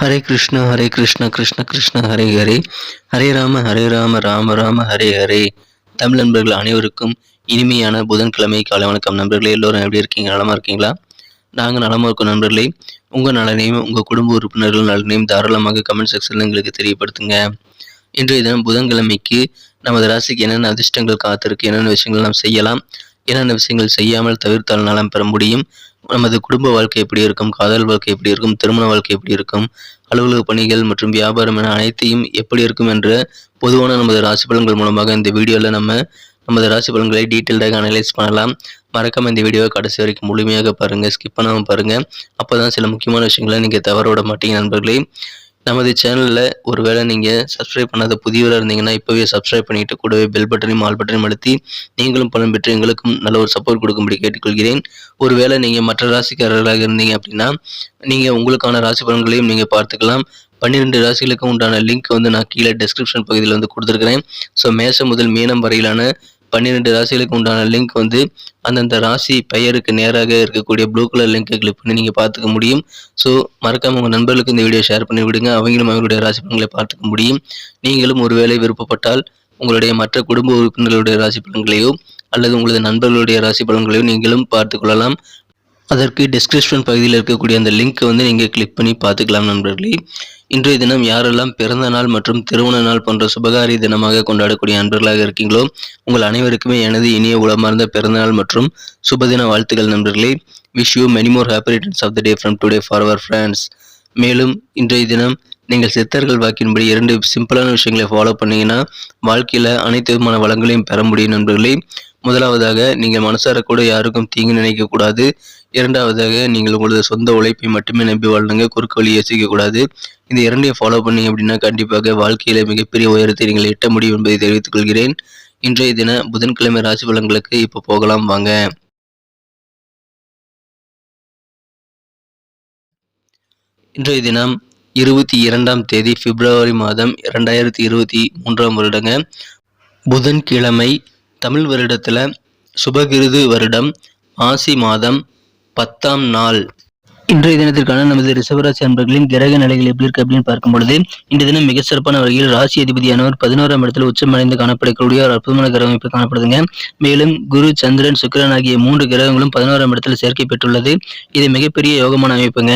ஹரே கிருஷ்ண ஹரே கிருஷ்ண கிருஷ்ண கிருஷ்ண ஹரே ஹரே. ஹரே ராம ஹரே ராம ராம ராம ஹரே ஹரே. தமிழ் நண்பர்கள் அனைவருக்கும் இனிமையான புதன்கிழமை காலை வணக்கம். நண்பர்களே எல்லோரும் எப்படி இருக்கீங்க? நலமா இருக்கீங்களா? நாங்கள் நலமா இருக்கோம் நண்பர்களே. உங்கள் நலனையும் உங்கள் குடும்ப உறுப்பினர்கள் நலனையும் தாராளமாக கமெண்ட் செக்ஷனில் எங்களுக்கு தெரியப்படுத்துங்க. இன்றைய தினம் புதன்கிழமைக்கு நமது ராசிக்கு என்னென்ன அதிர்ஷ்டங்கள் காத்திருக்கு என்னென்ன விஷயங்கள் நாம் செய்யலாம் என்னென்ன விஷயங்கள் செய்யாமல் தவிர்த்தால் நலம் பெற முடியும்? நமது குடும்ப வாழ்க்கை எப்படி இருக்கும்? காதல் வாழ்க்கை எப்படி இருக்கும்? திருமண வாழ்க்கை எப்படி இருக்கும்? அலுவலக பணிகள் மற்றும் வியாபாரம் என அனைத்தையும் எப்படி இருக்கும் என்ற பொதுவான நமது ராசி பலன்கள் மூலமாக இந்த வீடியோவில் நம்ம நமது ராசி பலன்களை டீட்டெயில்டாக அனலைஸ் பண்ணலாம். மறக்காம இந்த வீடியோவை கடைசி வரைக்கும் முழுமையாக பாருங்கள் ஸ்கிப் பண்ணாமல் பாருங்கள் அப்போ தான் சில முக்கியமான விஷயங்களை நீங்கள் தவற விட மாட்டீங்க நண்பர்களே. நமது சேனலில் ஒருவேளை நீங்கள் சப்ஸ்கிரைப் பண்ணாத புதியவராக இருந்தீங்கன்னா இப்போவே சப்ஸ்கிரைப் பண்ணிட்டு கூடவே பெல் பட்டனையும் ஆல் பட்டனையும் அழுத்தி நீங்களும் பலன் பெற்று எங்களுக்கும் நல்ல ஒரு சப்போர்ட் கொடுக்கும்படி கேட்டுக்கொள்கிறேன். ஒருவேளை நீங்கள் மற்ற ராசிக்காரர்களாக இருந்தீங்க அப்படின்னா நீங்கள் உங்களுக்கான ராசி பலன்களையும் நீங்கள் பார்த்துக்கலாம். பன்னிரெண்டு ராசிகளுக்கு உண்டான லிங்க் வந்து நான் கீழே டெஸ்கிரிப்ஷன் பகுதியில் வந்து கொடுத்துருக்கிறேன். ஸோ மேசம் முதல் மீனம் வரையிலான பன்னிரெண்டு ராசிகளுக்கு உண்டான லிங்க் வந்து அந்தந்த ராசி பெயருக்கு நேராக இருக்கக்கூடிய ப்ளூ கலர் லிங்கை கிளிக் பண்ணி நீங்கள் பார்த்துக்க முடியும். ஸோ மறக்காமல் உங்கள் நண்பர்களுக்கு இந்த வீடியோ ஷேர் பண்ணி விடுங்க. அவங்களும் அவங்களுடைய ராசி பலன்களை பார்த்துக்க முடியும். நீங்களும் ஒருவேளை விருப்பப்பட்டால் உங்களுடைய மற்ற குடும்ப உறுப்பினர்களுடைய ராசி பலன்களையோ அல்லது உங்களது நண்பர்களுடைய ராசி பலன்களையோ நீங்களும் பார்த்து கொள்ளலாம். அதற்கு டிஸ்கிரிப்ஷன் பகுதியில் இருக்கக்கூடிய அந்த லிங்க்கை வந்து நீங்கள் கிளிக் பண்ணி பார்த்துக்கலாம் நண்பர்களே. இன்றைய தினம் யாரெல்லாம் பிறந்த நாள் மற்றும் திருமண நாள் போன்ற சுபகாரிய தினமாக கொண்டாடக்கூடிய நண்பர்களாக இருக்கீங்களோ உங்கள் அனைவருக்குமே எனது இனிய உளமார்ந்த பிறந்தநாள் மற்றும் சுபதின வாழ்த்துக்கள் நண்பர்களே. Wish you many more happy returns of the day from today for our friends மேலும் இன்றைய தினம் நீங்கள் சித்தர்கள் வாக்கின்படி இரண்டு சிம்பிளான விஷயங்களை ஃபாலோ பண்ணீங்கன்னா வாழ்க்கையில் அனைத்து விதமான வளங்களையும் பெற முடியும் நண்பர்களே. முதலாவதாக நீங்கள் மனசார கூட யாருக்கும் தீங்கு நினைக்கக்கூடாது இரண்டாவதாக நீங்கள் உங்களது சொந்த உழைப்பை மட்டுமே நம்பி வாழ்ந்துங்க குறுக்கு வழி யோசிக்கக்கூடாது இந்த இரண்டையும் ஃபாலோ பண்ணீங்க அப்படின்னா கண்டிப்பாக வாழ்க்கையில மிகப்பெரிய உயரத்தை நீங்கள் எட்ட முடியும் என்பதை தெரிவித்துக் கொள்கிறேன். இன்றைய தின புதன்கிழமை ராசி பலன்களுக்கு இப்போ போகலாம் வாங்க. இன்றைய தினம் இருபத்தி இரண்டாம் தேதி பிப்ரவரி மாதம் இரண்டாயிரத்தி இருபத்தி மூன்றாம் வருடங்க. புதன்கிழமை தமிழ் வருடத்தில் சுபகிருது வருடம் ஆசி மாதம் பத்தாம் நாள். இன்றைய தினத்திற்கான நமது ரிசவராசி அன்பர்களின் கிரக நிலைகள் எப்படி இருக்கு அப்படின்னு பார்க்கும் பொழுது இந்த தினம் மிக சிறப்பான வகையில் ராசி அதிபதியானவர் பதினோராம் இடத்தில் உச்சமடைந்து காணப்படக்கூடிய ஒரு அற்புதமான கிரக அமைப்பு காணப்படுதுங்க. மேலும் குரு சந்திரன் சுக்கிரன் ஆகிய மூன்று கிரகங்களும் பதினோராம் இடத்தில் சேர்க்கை பெற்றுள்ளது. இது மிகப்பெரிய யோகமான அமைப்புங்க.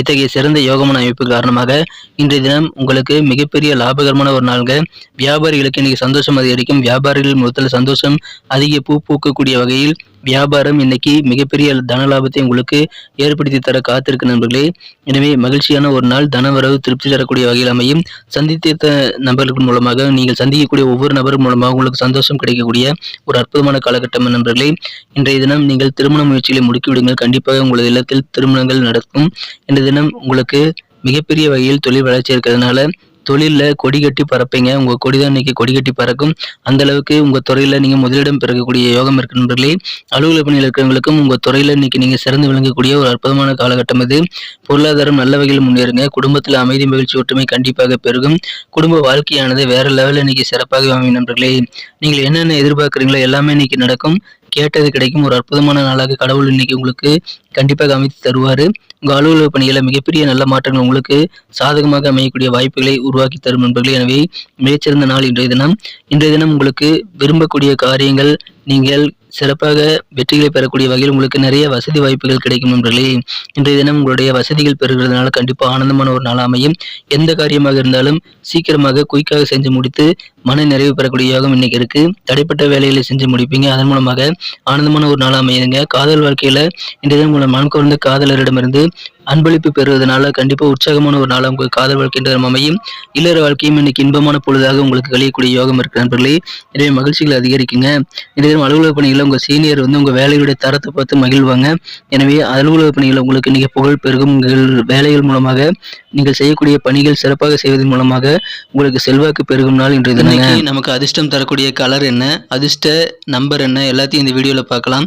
இத்தகைய சிறந்த யோகமான அமைப்பு காரணமாக இன்றைய தினம் உங்களுக்கு மிகப்பெரிய லாபகரமான ஒரு நாள்ங்க. வியாபாரிகளுக்கு இன்னைக்கு சந்தோஷம் அதிகரிக்கும். வியாபாரிகள் முதல்ல சந்தோஷம் அதிக பூ பூக்கக்கூடிய வகையில் வியாபாரம் இன்னைக்கு மிகப்பெரிய தன லாபத்தை உங்களுக்கு ஏற்படுத்தி தர காத்திருக்கு நண்பர்களே. எனவே மகிழ்ச்சியான ஒரு நாள் தனவரவு திருப்தி தரக்கூடிய வகையில் அமையும். சந்தித்த நபர்கள் மூலமாக நீங்கள் சந்திக்கக்கூடிய ஒவ்வொரு நபர் மூலமாக உங்களுக்கு சந்தோஷம் கிடைக்கக்கூடிய ஒரு அற்புதமான காலகட்டம் நண்பர்களே. இன்றைய தினம் நீங்கள் திருமண முயற்சிகளை முடுக்கிவிடுங்கள். கண்டிப்பாக உங்களது இல்லத்தில் திருமணங்கள் நடக்கும். இன்றைய தினம் உங்களுக்கு மிகப்பெரிய வகையில் தொழில் வளர்ச்சி இருக்கிறதுனால தொழிலில் கொடி கட்டி பறப்பீங்க. உங்கள் கொடி தான் இன்னைக்கு கொடி கட்டி பறக்கும். அந்த அளவுக்கு உங்கள் துறையில் நீங்கள் முதலிடம் பிறக்கக்கூடிய யோகம் இருக்கு நண்பர்களே. அலுவலக பணியில் இருக்கிறவங்களுக்கும் உங்கள் துறையில் இன்னைக்கு நீங்கள் சிறந்து விளங்கக்கூடிய ஒரு அற்புதமான காலகட்டம் இது பொருளாதாரம் நல்ல வகையில் முன்னேறுங்க. குடும்பத்தில் அமைதி மகிழ்ச்சி ஒற்றுமை கண்டிப்பாக பெருகும். குடும்ப வாழ்க்கையானது வேற லெவலில் இன்னைக்கு சிறப்பாக அமையும் நண்பர்களே. நீங்கள் என்னென்ன எதிர்பார்க்குறீங்களோ எல்லாமே இன்னைக்கு நடக்கும். கேட்டது கிடைக்கும். ஒரு அற்புதமான நாளாக கடவுள் இன்னைக்கு உங்களுக்கு கண்டிப்பாக அமைத்து தருவார். உங்கள் அலுவலக பணிகளை மிகப்பெரிய நல்ல மாற்றங்கள் உங்களுக்கு சாதகமாக அமையக்கூடிய வாய்ப்புகளை உருவாக்கி தரும் நண்பர்களே. எனவே மிகச்சிறந்த நாள் இன்றைய தினம். இன்றைய தினம் உங்களுக்கு விரும்பக்கூடிய காரியங்கள் நீங்கள் சிறப்பாக வெற்றிகளை பெறக்கூடிய வகையில் உங்களுக்கு நிறைய வசதி வாய்ப்புகள் கிடைக்கும் நண்பர்களே. இன்றைய தினம் உங்களுடைய வசதிகள் பெறுகிறதுனால கண்டிப்பாக ஆனந்தமான ஒரு நாள் அமையும். எந்த காரியமாக இருந்தாலும் சீக்கிரமாக குயிக்காக செஞ்சு முடித்து மன நிறைவு பெறக்கூடிய யோகம் இன்னைக்கு இருக்கு. தடைப்பட்ட வேலைகளை செஞ்சு முடிப்பீங்க. அதன் மூலமாக ஆனந்தமான ஒரு நாள் அமையுங்க காதல் வாழ்க்கையில இன்றைய தினம் உங்களை மனம் குறைந்த காதலரிடமிருந்து அன்பளிப்பு பெறுவதனால கண்டிப்பாக உற்சாகமான ஒரு நாளாக உங்களுக்கு காதல் வாழ்க்கை அமையும். இல்லற வாழ்க்கையும் இன்னைக்கு இன்பமான பொழுதாக உங்களுக்கு கழியக்கூடிய யோகம் இருக்கு நண்பர்களே. எனவே மகிழ்ச்சிகள் அதிகரிக்குங்க. இதே அலுவலக பணிகளில் உங்கள் சீனியர் வந்து உங்கள் வேலையுடைய தரத்தை பார்த்து மகிழ்வாங்க. எனவே அலுவலக பணிகளில் உங்களுக்கு இன்னைக்கு புகழ் பெருகும். உங்கள் வேலைகள் மூலமாக நீங்கள் செய்யக்கூடிய பணிகள் சிறப்பாக செய்வதன் மூலமாக உங்களுக்கு செல்வாக்கு பெருகும் நாள் இன்றைய தினம் நமக்கு அதிர்ஷ்டம் தரக்கூடிய கலர் என்ன? அதிர்ஷ்ட நம்பர் என்ன? எல்லாத்தையும் இந்த வீடியோவில் பார்க்கலாம்.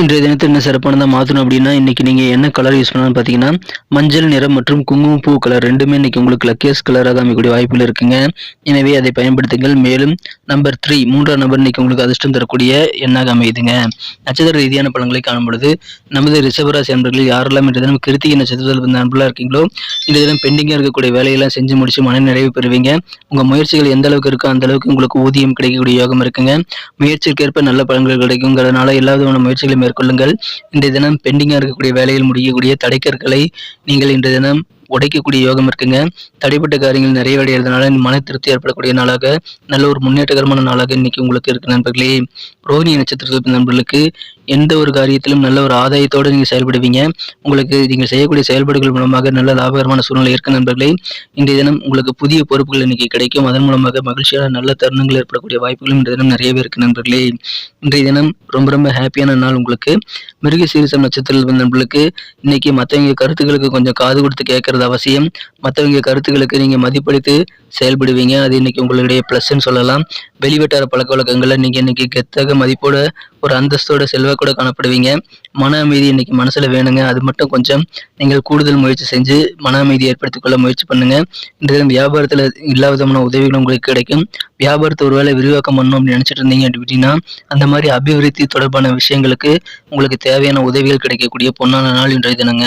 இன்றைய தினத்தை என்ன சிறப்பானதாக மாற்றணும் அப்படின்னா இன்றைக்கி நீங்கள் என்ன கலர் யூஸ் பண்ணலாம்னு பார்த்தீங்கன்னா மஞ்சள் நிறம் மற்றும் குங்குமப்பூ கலர் ரெண்டுமே இன்னைக்கு உங்களுக்கு லக்கேஸ் கலராக அமைக்கக்கூடிய வாய்ப்புகள் இருக்குங்க. எனவே அதை பயன்படுத்துங்கள். மேலும் நம்பர் த்ரீ மூன்றாம் நம்பர் இன்றைக்கி உங்களுக்கு அதிர்ஷ்டம் தரக்கூடிய எண்ணாக அமையுதுங்க. நட்சத்திர ரீதியான பழங்களை காணும் பொழுது நமது ரிஷபராசி அன்பர்கள் யாரெல்லாம் இன்றைய தினம் கிருத்திகை நட்சத்திரத்தில் இருந்த அன்பர்களாக இருக்கீங்களோ இந்த தினம் பெண்டிங்காக இருக்கக்கூடிய வேலையெல்லாம் செஞ்சு முடிச்சு மன நிறைவு பெறுவீங்க. உங்கள் முயற்சிகள் எந்த அளவுக்கு இருக்கோ அந்த அளவுக்கு உங்களுக்கு ஊதியம் கிடைக்கக்கூடிய யோகம் இருக்குங்க. முயற்சிக்கேற்ப நல்ல பழங்கள் கிடைக்குங்கிறதுனால எல்லா விதமான முயற்சிகளும் மேற்கொள்ளுங்கள். இன்றைய தினம் பெண்டிங்காக இருக்கக்கூடிய வேலையில் முடியக்கூடிய தடைக்கற்களை நீங்கள் இன்றைய தினம் உடைக்கக்கூடிய யோகம் இருக்குங்க. தடைப்பட்ட காரியங்கள் நிறைவடைகிறதுனால மன திருப்தி ஏற்படக்கூடிய நாளாக நல்ல ஒரு முன்னேற்றகரமான நாளாக இன்னைக்கு உங்களுக்கு இருக்கு நண்பர்களே. ரோஹிணி நட்சத்திரத்தில் நண்பர்களுக்கு எந்த ஒரு காரியத்திலும் நல்ல ஒரு ஆதாயத்தோடு நீங்கள் செயல்படுவீங்க. உங்களுக்கு நீங்கள் செய்யக்கூடிய செயல்பாடுகள் மூலமாக நல்ல லாபகரமான சூழ்நிலை இருக்கு நண்பர்களே. இன்றைய தினம் உங்களுக்கு புதிய பொறுப்புகள் இன்னைக்கு கிடைக்கும். அதன் மூலமாக மகிழ்ச்சியான நல்ல தருணங்கள் ஏற்படக்கூடிய வாய்ப்புகளும் இன்றைய தினம் நிறையவே இருக்கு நண்பர்களே. இன்றைய தினம் ரொம்ப ரொம்ப ஹாப்பியான நாள் உங்களுக்கு. மிருக சீரிசம் நட்சத்திரத்தில் நண்பர்களுக்கு இன்னைக்கு மற்றவங்க கருத்துக்களுக்கு கொஞ்சம் காது கொடுத்து கேட்கறது அவசியம். மற்றவங்க கருத்துக்களுக்கு நீங்கள் மதிப்பளித்து செயல்படுவீங்க. அது இன்னைக்கு உங்களுடைய ப்ளஸ்ன்னு சொல்லலாம். வெளிவட்டார பழக்க வழக்கங்களில் நீங்கள் இன்னைக்கு கெத்தாக மதிப்போட ஒரு அந்தஸ்தோட செல்வாக்கூட காணப்படுவீங்க. மன அமைதி இன்னைக்கு மனசில் வேணுங்க. அது மட்டும் கொஞ்சம் நீங்கள் கூடுதல் முயற்சி செஞ்சு மன அமைதி ஏற்படுத்திக் கொள்ள முயற்சி பண்ணுங்க. இந்த தினம் வியாபாரத்தில் எல்லா விதமான உதவிகளும் உங்களுக்கு கிடைக்கும். வியாபாரத்தை ஒருவேளை விரிவாக்கம் பண்ணணும் அப்படின்னு நினச்சிட்டு இருந்தீங்க அப்படின்னா அந்த மாதிரி அபிவிருத்தி தொடர்பான விஷயங்களுக்கு உங்களுக்கு தேவையான உதவிகள் கிடைக்கக்கூடிய பொன்னான நாள் இன்றைய தினங்க.